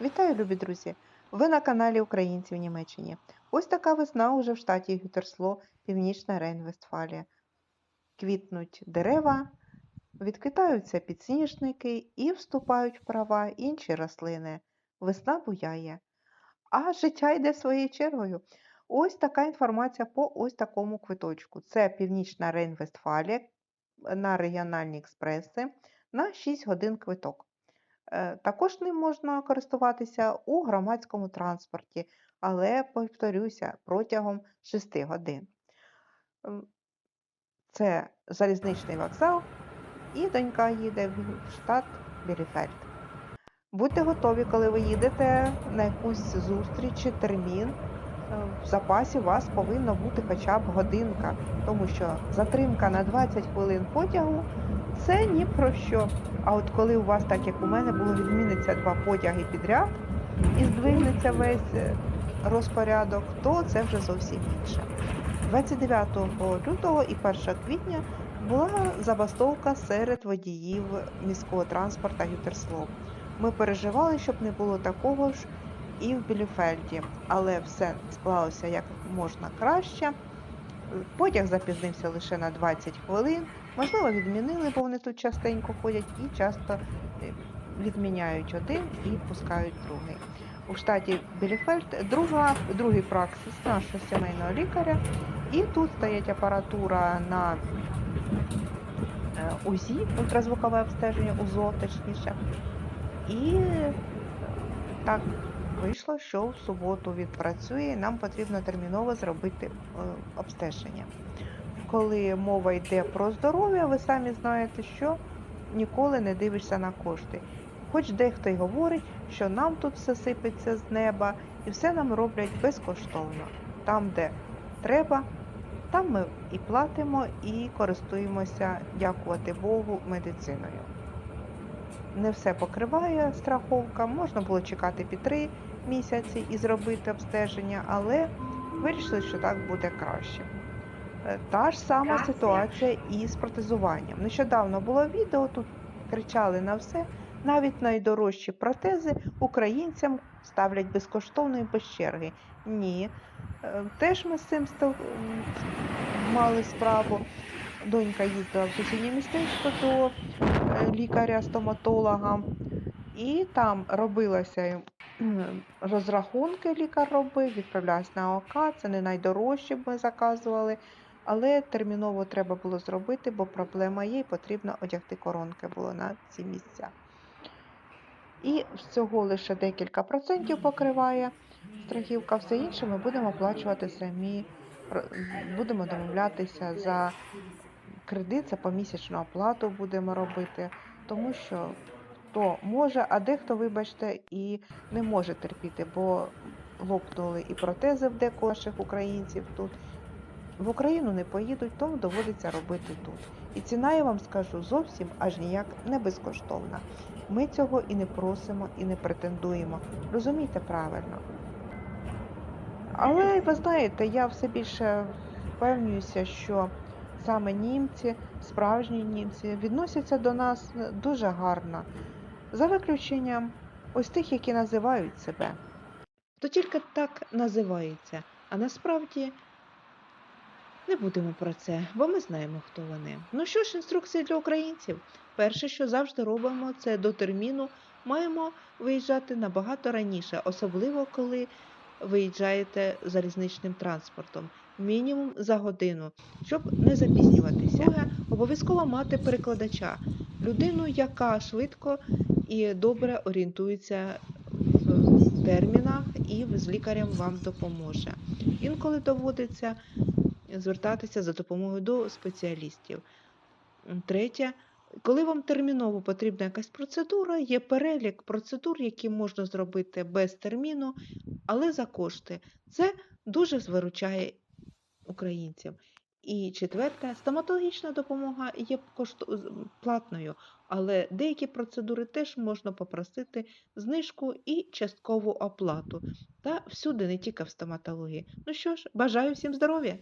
Вітаю, любі друзі! Ви на каналі Українці в Німеччині. Ось така весна уже в штаті Гютерсло, Північна Рейн-Вестфалія. Квітнуть дерева, відквітаються підсніжники і вступають в права інші рослини. Весна буяє. А життя йде своєю чергою. Ось така інформація по ось такому квиточку. Це Північна Рейн-Вестфалія на регіональні експреси на 6 годин квиток. Е, Також ним можна користуватися у громадському транспорті, але, повторюся, протягом 6 годин. Це залізничний вокзал, і донька їде в штат Біліфельд. Будьте готові, коли ви їдете на якусь зустріч чи термін. е, В запасі у вас повинна бути хоча б годинка, тому що затримка на 20 хвилин потягу це ні про що. А от коли у вас, так як у мене, було відміниться два потяги підряд і здвигнеться весь е, розпорядок, то це вже зовсім інше. 29 лютого і 1 квітня була забастовка серед водіїв міського транспорту Гютерслов. Ми переживали, щоб не було такого ж і в Біліфельді, але все склалося як можна краще. Потяг запізнився лише на 20 хвилин. Можливо, відмінили, бо вони тут частенько ходять і часто е, відміняють один і пускають другий. У штаті Біліфельд друга, другий праксис нашого сімейного лікаря. І тут стоять апаратура на е, УЗІ, ультразвукове обстеження, УЗО точніше. І так вийшло, що в суботу відпрацює, і нам потрібно терміново зробити е, обстеження. Коли мова йде про здоров'я, ви самі знаєте, що ніколи не дивишся на кошти. Хоч дехто й говорить, що нам тут все сипеться з неба і все нам роблять безкоштовно. Там, де треба, там ми і платимо, і користуємося, дякувати Богу, медициною. Не все покриває страховка, можна було чекати під 3 місяці і зробити обстеження, але вирішили, що так буде краще. Е, Та ж сама ситуація і з протезуванням. Нещодавно було відео, тут кричали на все. Навіть найдорожчі протези українцям ставлять безкоштовно і без черги. Ні. Е, Теж ми з цим став- мали справу. Донька їздила в сусіднє містечко до е, лікаря-стоматолога, і там робилося розрахунки, лікар робив, відправлялась на ОК, це не найдорожче ми заказували, але терміново треба було зробити, бо проблема є, і потрібно одягти коронки було на ці місця. І всього лише декілька процентів покриває страхівка, все інше ми будемо оплачувати самі, будемо домовлятися за кредит, за помісячну оплату будемо робити, тому що хто може, а дехто, вибачте, і не може терпіти, бо лопнули і протези в декого наших українців тут. В Україну не поїдуть, тому доводиться робити тут. І ціна, я вам скажу, зовсім аж ніяк не безкоштовна. Ми цього і не просимо, і не претендуємо. Розумійте правильно. Але ви знаєте, я все більше впевнююся, що саме німці, справжні німці, відносяться до нас дуже гарно, за виключенням ось тих, які називають себе. То тільки так називаються, а насправді не будемо про це, бо ми знаємо, хто вони. Ну що ж, інструкції для українців. Перше, що завжди робимо, це до терміну маємо виїжджати набагато раніше, особливо коли виїжджаєте залізничним транспортом, мінімум за годину, щоб не запізнюватися. Друге, обов'язково мати перекладача, людину, яка швидко і добре орієнтується в термінах і з лікарем вам допоможе. Інколи доводиться звертатися за допомогою до спеціалістів. Третє, коли вам терміново потрібна якась процедура, є перелік процедур, які можна зробити без терміну, але за кошти. Це дуже виручає українців. І четверте, стоматологічна допомога є платною, але деякі процедури теж можна попросити знижку і часткову оплату. Та всюди, не тільки в стоматології. Ну що ж, бажаю всім здоров'я!